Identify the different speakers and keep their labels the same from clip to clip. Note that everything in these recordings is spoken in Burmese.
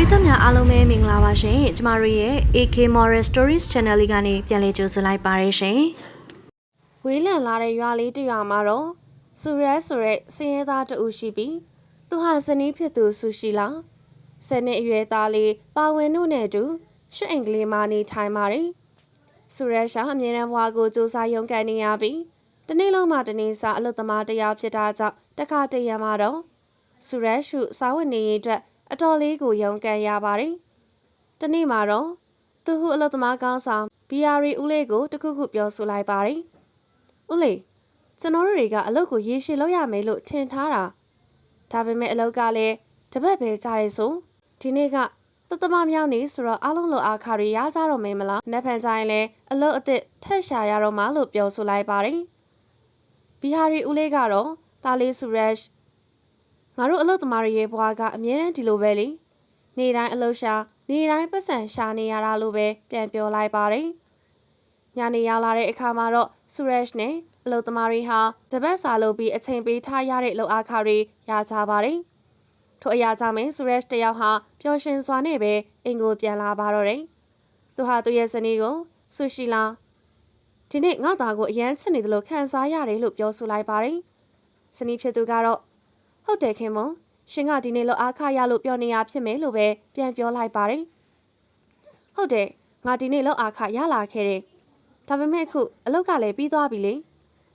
Speaker 1: ရိသတ်များအားလုံးပဲမင်္ဂလာပါရှင်ကျမတို့ရဲ့ AK Moral Stories Channel လေးကနေပြန်လည်ကြိုဆိုလိုက်ပါရရှင်
Speaker 2: ဝေးလံလာတဲ့ရွာလေးတစ်ရွာမှာတော့စူရဲဆိုတဲ့စင်းရဲသားတဦးရှိပြီးသူဟာဇနီးဖြစ်သူဆူရှိလာဆယ်နှစ်အရွယ်သားလေးပါဝင်တို့နဲ့အတူရှစ်အင်္ဂလိပ်မှာနေထိုင်ပါတယ်စူရဲရှာအမြဲတမ်းဘွားကိုစူးစမ်းရုန်းကန်နေရပြီးတနေ့လုံးမှတနေ့စာအလုပ်သမားတစ်ယောက်ဖြစ်တာကြောင့်တခါတရံမှာတော့စူရဲရှုစာဝတ်နေရေးအတွက် အတော်လေးကိုရုန်းကန်ရပါတယ်တနေ့မှာတော့သူဟုအလုပ်သမားကောင်းဆောင်ဘီယာရီဦးလေးကိုတခုခုပြောဆိုလိုက်ပါတယ်ဦးလေးကျွန်တော်တို့တွေကအလုပ်ကိုရေရှည်လုပ်ရမယ်လို့ထင်ထားတာဒါပေမဲ့အလုပ်ကလည်းတပတ်ပဲကြာရဲဆိုဒီနေ့ကသတ္တမမြောက်နေဆိုတော့အားလုံးလိုအားခါတွေရကြတော့မယ်မလားနက်ဖန်ကြရင်လည်းအလုပ်အသစ်ထက်ရှာရတော့မှလို့ပြောဆိုလိုက်ပါတယ်ဘီဟာရီဦးလေးကတော့တာလီဆူရက်ရှ် ငါတို့အလုပ်သမားတွေရဲ့ဘဝကအမြဲတမ်းဒီလိုပဲလေနေတိုင်းအလုပ်ရှာနေတိုင်းပတ်စံရှာနေရတာလို့ပဲပြန်ပြောလိုက်ပါတယ်ညနေရောက်လာတဲ့အခါမှာတော့ဆူရက်ရှ်နဲ့အလုသမားတွေဟာတပတ်စာလုပ်ပြီးအချိန်ပေးထားရတဲ့လောက်အားခါတွေရကြပါတယ်။ထို့အရာကြောင့်မင်းဆူရက်ရှ်တယောက်ဟာပျော်ရွှင်စွာနဲ့ပဲအိမ်ကိုပြန်လာပါတော့တယ်။သူဟာသူ့ရဲ့ဇနီးကိုဆူရှိလာဒီနေ့ငါသားကိုအရန်ချစ်နေတယ်လို့ခံစားရတယ်လို့ပြောဆိုလိုက်ပါတယ်။ဇနီးဖြစ်သူကတော့ ဟုတ်တယ်ခင်မရှင်ကဒီနေ့လောက်အားခါရလို့ပြောနေရဖြစ်မယ်လို့ပဲပြန်ပြောလိုက်ပါတယ်။ဟုတ်တယ်ငါဒီနေ့လောက်အားခါရလာခဲ့တယ်။ဒါပေမဲ့အခုအလုပ်ကလည်းပြီးသွားပြီလေ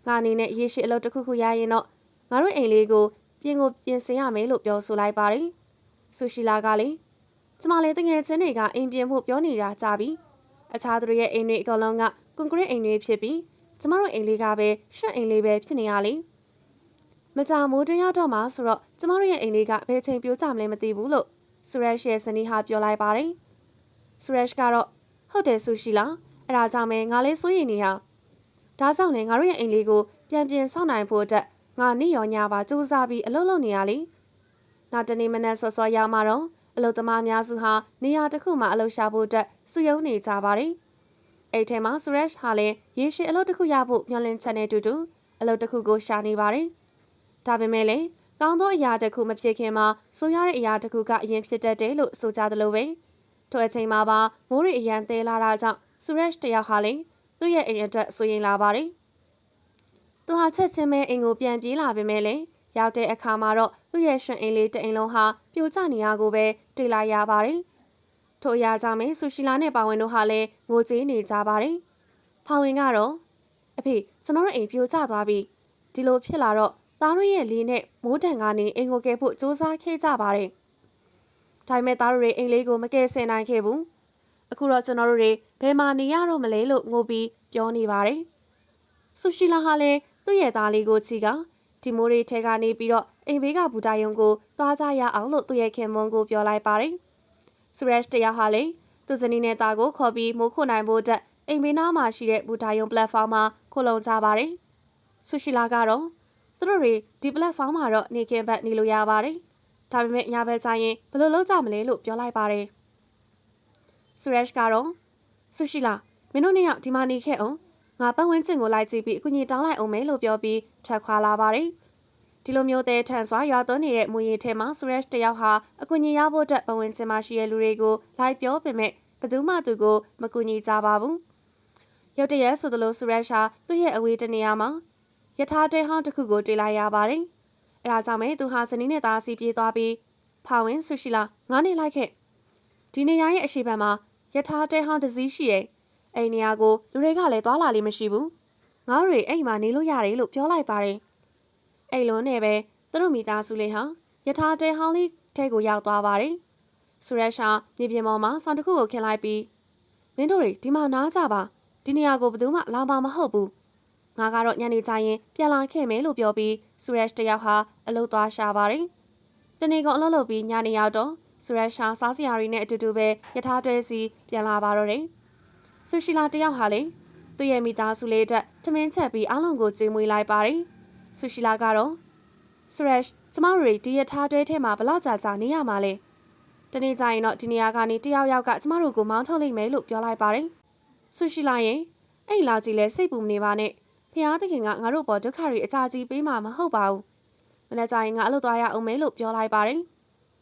Speaker 2: ငါအနေနဲ့ရေရှိအလုပ်တစ်ခုခုရရင်တော့ငါတို့အိမ်လေးကိုပြင်ကိုပြင်ဆင်ရမယ်လို့ပြောဆိုလိုက်ပါတယ်ဆူရှိလာကလေကျမလည်းတငယ်ချင်းတွေကအိမ်ပြင်ဖို့ပြောနေတာကြပြီအခြားသူတွေရဲ့အိမ်တွေအကောင်လုံးကကွန်ကရစ်အိမ်တွေဖြစ်ပြီးကျမတို့အိမ်လေးကပဲရှက်အိမ်လေးပဲဖြစ်နေရလေ မကြမိုးတရောက်တော့မှဆိုတော့ကျမတို့ရဲ့အိမ်လေးကဘယ်ချိန်ပြိုကျမလဲမသိဘူးလို့ဆူရက်ရှ်ရဲ့ဇနီးဟာပြောလိုက်ပါတယ်ဆူရက်ရှ်ကတော့ဟုတ်တယ်ဆူရှိလာအဲ့ဒါကြောင့်ပဲငါလေးစိုးရိမ်နေတာဒါကြောင့်လည်းငါတို့ရဲ့အိမ်လေးကိုပြန်ပြင်ဆောက်နိုင်ဖို့အတွက်ငါနေ့ရောညပါစူးစမ်းပြီးအလုပ်လုပ်နေရလေနောက်တနေ့မနက်စောစောရောက်မှတော့အလုပ်သမားအများစုဟာနေရာတစ်ခုမှာအလုပ်ရှာဖို့အတွက်စုယုံနေကြပါတယ်အဲ့ထဲမှာဆူရက်ရှ်ဟာလည်းရေရှည်အလုပ်တစ်ခုရဖို့မျှော်လင့်ချက်နဲ့တူတူအလုပ်တစ်ခုကိုရှာနေပါတယ် ဒါပေမဲ့လည်းကောင်းသောအရာတစ်ခုမဖြစ်ခင်မှာဆိုရတဲ့အရာတစ်ခုကအရင်ဖြစ်တတ်တယ်လို့ဆိုကြသလိုပဲထိုအချိန်မှာပါမိုးရီအရန်သေးလာတာကြောင့်ဆူရက်ရှ်တယောက်ဟာလေသူ့ရဲ့အိမ်အတွက်ဆိုရင်လာပါတယ်။သူဟာချက်ချင်းပဲအိမ်ကိုပြန်ပြေးလာပေမဲ့လေရောက်တဲ့အခါမှာတော့သူ့ရဲ့ရှင်အိမ်လေးတအိမ်လုံးဟာပြိုကျနေရကိုပဲတွေ့လာရပါတယ်။ထို့အရာကြောင့်မင်းဆူရှီလာနဲ့ပါဝင်တို့ဟာလည်းငိုကြေးနေကြပါတယ်။ဖောင်ဝင်ကတော့အဖေကျွန်တော်တို့အိမ်ပြိုကျသွားပြီဒီလိုဖြစ်လာတော့ သားတို့ရဲ့လေးနဲ့မိုးတံကနေအိမ်ကိုကယ်ဖို့စူးစမ်းခဲ့ကြပါတယ်။ဒါပေမဲ့သားတို့ရဲ့အိမ်လေးကိုမကယ်ဆယ်နိုင်ခဲ့ဘူး။အခုတော့ကျွန်တော်တို့တွေဘယ်မှာနေရတော့မလဲလို့ငိုပြီးပြောနေပါတယ်။ဆူရှိလာဟာလည်းသူ့ရဲ့သားလေးကိုချီကဒီမိုးရီထဲကနေပြီးတော့အိမ်ဘေးကဘူတာယုံကိုသွားကြရအောင်လို့သူ့ရဲ့ခင်မွန်းကိုပြောလိုက်ပါတယ်။ဆူရက်တယောက်ဟာလည်းသူ့ဇနီးနဲ့သားကိုခေါ်ပြီးမိုးခုနိုင်ဖို့အတွက်အိမ်ဘေးနားမှာရှိတဲ့ဘူတာယုံပလက်ဖောင်းမှာခိုလုံကြပါတယ်။ဆူရှိလာကတော့ သူတို့တွေဒီပလက်ဖောင်းမှာတော့နေခင်ဘက်နေလို့ရပါတယ်။ဒါပေမဲ့ညဘက်ကျရင်ဘယ်လိုလုပ်ကြမလဲလို့ပြောလိုက်ပါတယ်။ဆူရက်ရှ်ကတော့ဆူရှိလာမင်းတို့နှစ်ယောက်ဒီမှာနေခဲ့အောင်ငါပတ်ဝန်းကျင်ကိုလိုက်ကြည့်ပြီးအကူကြီးတောင်းလိုက်အောင်မယ်လို့ပြောပြီးထွက်ခွာလာပါတယ်ဒီလိုမျိုးတဲ့ထန်စွာရွာသွန်းနေတဲ့မူရင်ထဲမှာဆူရက်ရှ်တယောက်ဟာအကူကြီးရဖို့အတွက်ပတ်ဝန်းကျင်မှာရှိတဲ့လူတွေကိုလိုက်ပြောပေမဲ့ဘယ်သူမှသူကိုမကူညီကြပါဘူးရုတ်တရက်ဆိုသလိုဆူရက်ရှ်ဟာသူ့ရဲ့အဝေးတနေရာမှာ ယထာတဲဟောင်းတစ်ခုကိုတွေ့လိုက်ရပါတယ်အဲဒါကြောင့်မဲသူဟာဇနီးနဲ့သားစီပြေးသွားပြီးဖာဝင်ဆူရှိလာငါးနေလိုက်ခဲ့ဒီနေရာရဲ့အရှိတ်ဘက်မှာယထာတဲဟောင်းတစ်စီးရှိတယ်။အိမ်နေရာကိုလူတွေကလည်းသွားလာလေးမရှိဘူး။ငါတို့တွေအိမ်မှာနေလို့ရတယ်လို့ပြောလိုက်ပါတယ်။အိမ်လုံးနဲ့ပဲသူတို့မိသားစုလေးဟာယထာတဲဟောင်းလေးထဲကိုရောက်သွားပါတယ်။ဆူရက်ရှာမြေပြင်ပေါ်မှာဆောင်းတစ်ခုကိုခင်းလိုက်ပြီးမင်းတို့တွေဒီမှာနားကြပါဒီနေရာကိုဘယ်သူမှလာမှာမဟုတ်ဘူး။ ငါကတော့ညနေကျရင်ပြန်လာခဲ့မယ်လို့ပြောပြီးဆူရက်တယောက်ဟာအလုပ်သွားရှာပါတယ်။တနေ့ကအလုပ်လုပ်ပြီးညနေရောက်တော့ဆူရက်ရှာစားစရာတွေနဲ့အတူတူပဲယထာတွဲစီပြန်လာပါတော့တယ်။ဆူရှိလာတယောက်ဟာလေသူ့ရဲ့မိသားစုလေးအတွက်ထမင်းချက်ပြီးအားလုံးကိုကျွေးမွေးလိုက်ပါတယ်။ဆူရှိလာကတော့ဆူရက်ကျမတို့တွေဒီယထာတွဲထဲမှာဘလောက်ကြာကြာနေရမှာလဲ။တနေ့ကျရင်တော့ဒီနေရာကနေတယောက်ယောက်ကကျမတို့ကိုမောင်းထုတ်လိုက်မယ်လို့ပြောလိုက်ပါတယ်။ဆူရှိလာရင်အဲ့လာကြီးလဲစိတ်ပူမနေပါနဲ့။ ဖျားသခင်ကငါတို့ပေါ်ဒုက္ခတွေအကြကြီးပေးမှာမဟုတ်ပါဘူး။မနေ့ကျရင်ငါအလုပ်သွားရအောင်မယ်လို့ပြောလိုက်ပါတယ်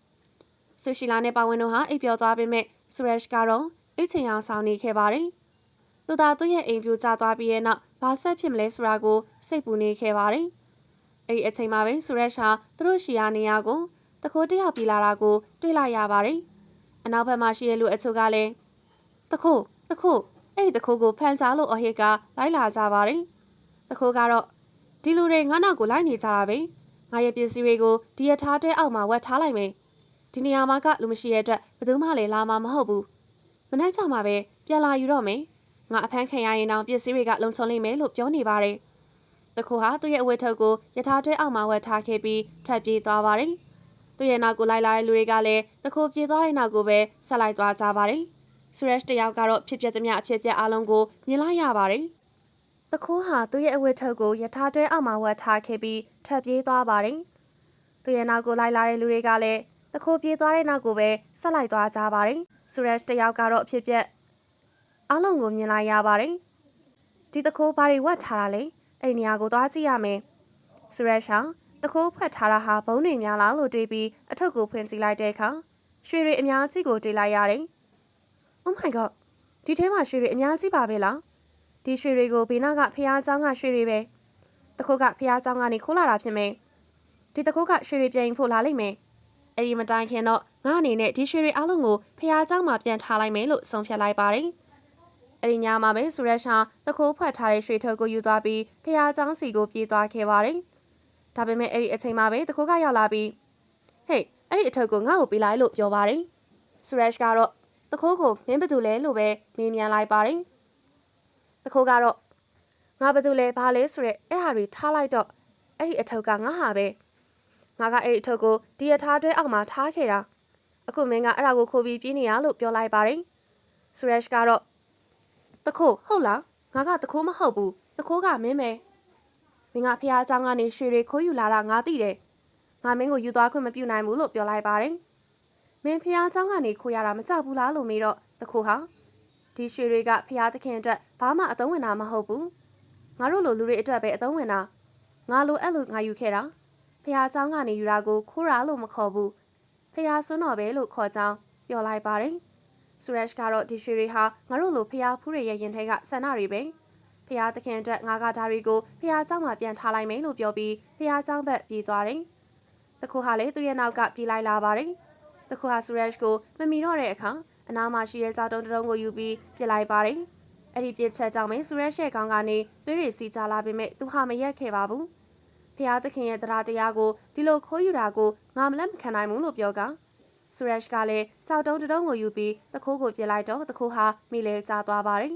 Speaker 2: ။ဆူရှီလာနဲ့ပါဝင်တို့ဟာအိပ်ပျော်သွားပေမဲ့ဆူရက်ကတော့အိတ်ချင်အောင်ဆောင်နေခဲ့ပါတယ်။သူသာသူ့ရဲ့အိမ်ပြိုကျသွားပြီးရဲ့နောက်ဘာဆက်ဖြစ်မလဲဆိုတာကိုစိတ်ပူနေခဲ့ပါတယ်။အဲ့ဒီအချိန်မှာပဲဆူရက်ရှာသူတို့ရှီယာနေရာကိုတခိုးတယောက်ပြေးလာတာကိုတွေ့လိုက်ရပါတယ်။အနောက်ဘက်မှာရှိတဲ့လူအချို့ကလည်းတခိုးတခိုးအဲ့ဒီတခိုးကိုဖန်ချလို့အဟစ်ကလိုက်လာကြပါတယ်။ တခိုးကတော့ဒီလူတွေငါနောက်ကိုလိုက်နေကြတာပဲ။ငါရဲ့ပစ္စည်းတွေကိုဒီရထားတွဲအောက်မှာဝတ်ထားလိုက်မယ်။ဒီနေရာမှာကလူမရှိရဲ့အတွက်ဘယ်သူမှလည်းလာမှာမဟုတ်ဘူး။မနေ့ကမှပဲပြန်လာယူတော့မယ်။ငါအဖမ်းခံရရင်တော့ပစ္စည်းတွေကလုံခြုံလိမ့်မယ်လို့ပြောနေပါတယ်။တခိုးဟာသူ့ရဲ့အဝတ်ထုတ်ကိုရထားတွဲအောက်မှာဝတ်ထားခဲ့ပြီးထွက်ပြေးသွားပါတယ်။သူ့ရဲ့နောက်ကိုလိုက်လာတဲ့လူတွေကလည်းတခိုးပြေးသွားတဲ့နောက်ကိုပဲဆက်လိုက်သွားကြပါတယ်။ဆူရက်တယောက်ကတော့ဖြစ်ပျက်သမျှအဖြစ်အပျက်အလုံးကိုမြင်လိုက်ရပါတယ်။ တခိုးဟာသူ့ရဲ့အဝတ်ထုတ်ကိုရထားတွဲအောက်မှာဝတ်ထားခဲ့ပြီးထွက်ပြေးသွားပါတယ်။သူ့ရဲ့နောက်ကိုလိုက်လာတဲ့လူတွေကလည်းတခိုးပြေးသွားတဲ့နောက်ကိုပဲဆက်လိုက်သွားကြပါတယ်။ဆူရက်တယောက်ကတော့အဖြစ်ပြက်အလုံးကိုမြင်လိုက်ရပါတယ်။ဒီတခိုးဘာတွေဝတ်ထားတာလဲ။အဲ့ဒီနေရာကိုသွားကြည့်ရမယ်။ဆူရက်ရှောင်းတခိုးဖွက်ထားတာဟာဘုံတွေများလားလို့တွေးပြီးအထုပ်ကိုဖွင့်ကြည့်လိုက်တဲ့အခါရွှေတွေအများကြီးကိုတွေ့လိုက်ရတယ်။ Oh my god ဒီထဲမှာရွှေတွေအများကြီးပါပဲလား။ ဒီရွှေတွေကိုဘေးနားကဖះเจ้าကရွှေတွေပဲ။တခိုးကဖះเจ้าကနေခိုးလာတာဖြစ်မယ်။ဒီတခိုးကရွှေတွေပြန်ဖို့လာလိမ့်မယ်။အဲ့ဒီမတိုင်ခင်တော့ငါအနေနဲ့ဒီရွှေတွေအလုံးကိုဖះเจ้าမှာပြန်ထားလိုက်မယ်လို့ဆုံးဖြတ်လိုက်ပါတယ်။အဲ့ဒီညမှာပဲဆူရက်ရှာတခိုးဖွက်ထားတဲ့ရွှေထုတ်ကိုယူသွားပြီးဖះเจ้าစီကိုပြေးသွားခဲ့ပါတယ်။ဒါပေမဲ့အဲ့ဒီအချိန်မှာပဲတခိုးကရောက်လာပြီးဟေးအဲ့ဒီအထုပ်ကိုငါ့ကိုပေးလိုက်လို့ပြောပါတယ်။ဆူရက်ကတော့တခိုးကိုမင်းဘယ်သူလဲလို့ပဲမေးမြန်းလိုက်ပါတယ်။ ။တခိုးကတော့ငါဘာတူလဲဘာလဲဆိုရဲအဲ့ဟာတွေထားလိုက်တော့အဲ့ဒီအထုပ်ကငါဟာပဲ။ငါကအဲ့ဒီအထုပ်ကိုဒီရထားတွဲအောက်မှာထားခဲ့တာ။အခုမင်းကအဲ့ဒါကိုခိုးပြီးပြေးနေရလို့ပြောလိုက်ပါတယ်။ဆူရက်ကတော့တခိုးဟုတ်လားငါကတခိုးမဟုတ်ဘူး။တခိုးကမင်းပဲ။မင်းကဖះအကြောင်းကနေရွှေတွေခိုးယူလာတာငါသိတယ်။ငါမင်းကိုယူသွားခွင့်မပြုနိုင်ဘူးလို့ပြောလိုက်ပါတယ်။မင်းဖះအကြောင်းကနေခိုးရတာမကြောက်ဘူးလားလို့မေးတော့တခိုးဟာ ဒီရွှေတွေကဖះသခင်အတွက်ဘာမှအသုံးဝင်တာမဟုတ်ဘူး။ငါတို့လိုလူတွေအတွက်ပဲအသုံးဝင်တာ။ငါလိုအဲ့လိုငါယူခဲ့တာ။ဖះเจ้าကနေယူတာကိုခိုးတာလို့မခေါ်ဘူး။ဖះစွန်းတော်ပဲလို့ခေါ်ကြောင်းပြောလိုက်ပါတယ်။ဆူရက်ကတော့ဒီရွှေတွေဟာငါတို့လိုဖះဖူးတွေရဲ့ရင်ထဲကဆန္ဒတွေပဲ။ဖះသခင်အတွက်ငါကဒါတွေကိုဖះเจ้าမှာပြန်ထားလိုက်မယ်လို့ပြောပြီးဖះเจ้าဘက်ပြေးသွားတယ်။တခုဟာလေသူ့ရဲ့နောက်ကပြေးလိုက်လာပါတယ်။တခုဟာဆူရက်ကိုမမီတော့တဲ့အခါ အနားမှာရှိတဲ့ကြောက်တုံးတုံးကိုယူပြီးပြစ်လိုက်ပါတယ်။အဲ့ဒီပြစ်ချက်ကြောင့်ပဲဆူရက်ရဲ့ခေါင်းကနေသွေးတွေစီးကြလာပေမဲ့သူဟာမရက်ခဲ့ပါဘူး။ဖះသခင်ရဲ့တရားတရားကိုဒီလိုခိုးယူတာကိုငါမလက်မခံနိုင်ဘူးလို့ပြောကဆူရက်ကလည်းကြောက်တုံးတုံးကိုယူပြီးတခိုးကိုပြစ်လိုက်တော့တခိုးဟာမိလဲကျသွားပါတယ်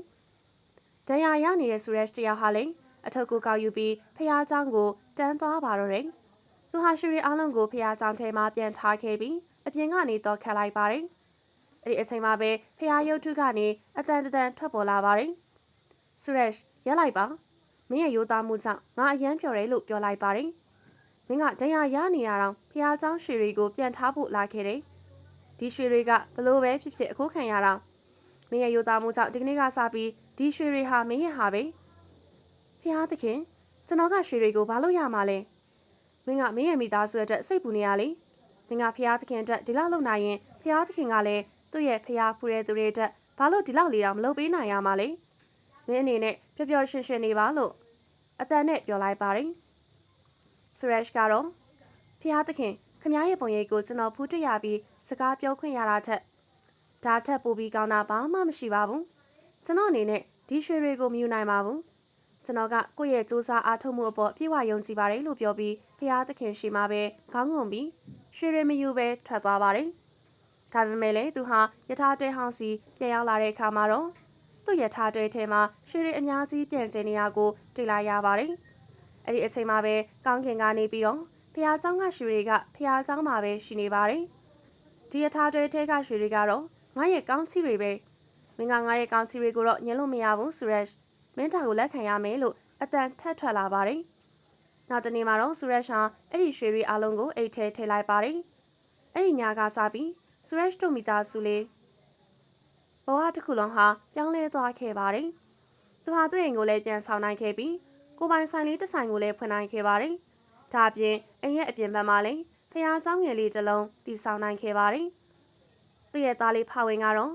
Speaker 2: ။ဒဏ်ရာရနေတဲ့ဆူရက်တယောက်ဟာလည်းအထုပ်ကိုကောက်ယူပြီးဖះเจ้าကိုတန်းသွားပါတော့တယ်။သူဟာရွှေရီအားလုံးကိုဖះเจ้าထဲမှာပြန်ထားခဲ့ပြီးအပြင်ကနေတော့ခတ်လိုက်ပါတယ်။ အဲ့ဒီအချိန်မှာပဲဖះရုပ်ထုကနေအတန်တန်ထွက်ပေါ်လာပါတယ်။ဆူရက်ရက်လိုက်ပါမင်းရဲ့ရိုးသားမှုကြောင့်ငါအယမ်းဖြော်တယ်လို့ပြောလိုက်ပါတယ်။မင်းကဒဏ်ရာရနေရတော့ဖះเจ้าရွှေတွေကိုပြန်ထားဖို့လာခဲ့တယ်။ဒီရွှေတွေကဘလို့ပဲဖြစ်ဖြစ်အခုခံရတာမင်းရဲ့ရိုးသားမှုကြောင့်ဒီကနေ့ကစပြီးဒီရွှေတွေဟာမင်းရဲ့ဟာပဲ။ဖះသခင်ကျွန်တော်ကရွှေတွေကိုဘာလို့ရမှာလဲ။မင်းကမင်းရဲ့မိသားစုအတွက်စိတ်ပူနေရလေ။မင်းကဖះသခင်အတွက်ဒီလောက်လုပ်နိုင်ရင်ဖះသခင်ကလည်း သူ့ရဲ့ဖះဖူးတဲ့သူတွေအတွက်ဘာလို့ဒီလောက်လေးတော့မလုပ်ပေးနိုင်ရမှာလဲ။မင်းအနေနဲ့ပျော်ပျော်ရွှင်ရွှင်နေပါလို့အတန်နဲ့ပြောလိုက်ပါတယ်။ဆူရက်ကတော့ဖះသခင်ခမရဲ့ပုံရိပ်ကိုကျွန်တော်ဖူးတွေ့ရပြီးစကားပြောခွင့်ရတာထက်ဒါထက်ပိုပြီးကောင်းတာဘာမှမရှိပါဘူး။ကျွန်တော်အနေနဲ့ဒီရွှေတွေကိုမယူနိုင်ပါဘူး။ကျွန်တော်ကကိုယ့်ရဲ့စူးစမ်းအားထုတ်မှုအပေါ်ပြေဝယုံကြည်ပါတယ်လို့ပြောပြီးဖះသခင်ရှိမှပဲခေါင်းငုံပြီးရွှေတွေမယူပဲထွက်သွားပါတယ်။ ဒါပေမဲ့လည်းသူဟာယထာတွဲဟောင်းစီပြန်ရောက်လာတဲ့အခါမှာတော့သူ့ယထာတွဲထဲမှာရွှေတွေအများကြီးပြန့်ကျဲနေရကိုတွေ့လာရပါတယ်။အဲ့ဒီအချိန်မှာပဲကောင်းကင်ကနေပြီးတော့ဖះเจ้าကရွှေတွေကဖះเจ้าမှာပဲရှိနေပါတယ်။ဒီယထာတွဲထဲကရွှေတွေကတော့ငါရဲ့ကောင်းချီတွေပဲ။မင်းကငါရဲ့ကောင်းချီတွေကိုတော့ညှင်းလို့မရဘူးဆိုရက်မင်းတာကိုလက်ခံရမယ်လို့အတန်ထက်ထွက်လာပါတယ်။နောက်တနေ့မှာတော့ဆူရက်ရှာအဲ့ဒီရွှေတွေအလုံးကိုအိတ်ထဲထည့်လိုက်ပါတယ်။အဲ့ဒီညကစပြီး ဆူရက်တို့မိသားစုလေးဘဝတစ်ခုလုံးဟာပြောင်းလဲသွားခဲ့ပါတယ်။သူဟာသူ့အိမ်ကိုလည်းပြန်ဆောင်နိုင်ခဲ့ပြီးကိုပိုင်ဆိုင်လေးတစ်ဆိုင်ကိုလည်းဖွင့်နိုင်ခဲ့ပါတယ်။ဒါအပြင်အိမ်ရဲ့အပြင်ဘက်မှာလည်းဖျားเจ้าငယ်လေးတစ်လုံးတည်ဆောင်နိုင်ခဲ့ပါတယ် သူ့ရဲ့သားလေးဖဝင်ကတော့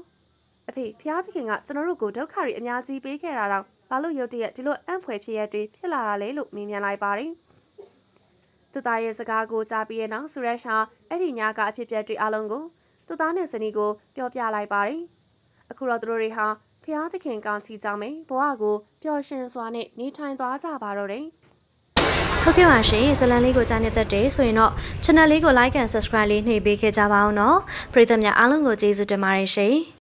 Speaker 2: အဖေဖျားသခင်ကကျွန်တော်တို့ကိုဒုက္ခတွေအများကြီးပေးခဲ့တာတော့ဘာလို့ရုတ်တရက်ဒီလိုအံ့ဖွယ်ဖြစ်ရတွေဖြစ်လာတာလဲလို့မေးမြန်းလိုက်ပါတယ်သူသားရဲ့စကားကိုကြားပြီးတဲ့နောက်ဆူရက်ရှာအဲ့ဒီညကအဖြစ်အပျက်တွေအလုံးကို သူသားနဲ့ဇနီးကိုပြောပြလိုက်ပါတယ်အခုတော့သူတို့တွေဟာဖျားသခင်ကောင်းချီကြောင်းပဲဘဝကိုပျော်ရွှင်စွာနဲ့နေထိုင်သွားကြပါတော့တယ်
Speaker 1: ဟုတ်ကဲ့ပါရှင်ဇလန်လေးကိုကြားနေတတ်တယ်ဆိုရင်တော့ channel လေးကို like and subscribe လေးနှိပ်ပေးခဲ့ကြပါအောင်နော်ပရိသတ်များအားလုံးကိုကျေးဇူးတင်ပါတယ်ရှင်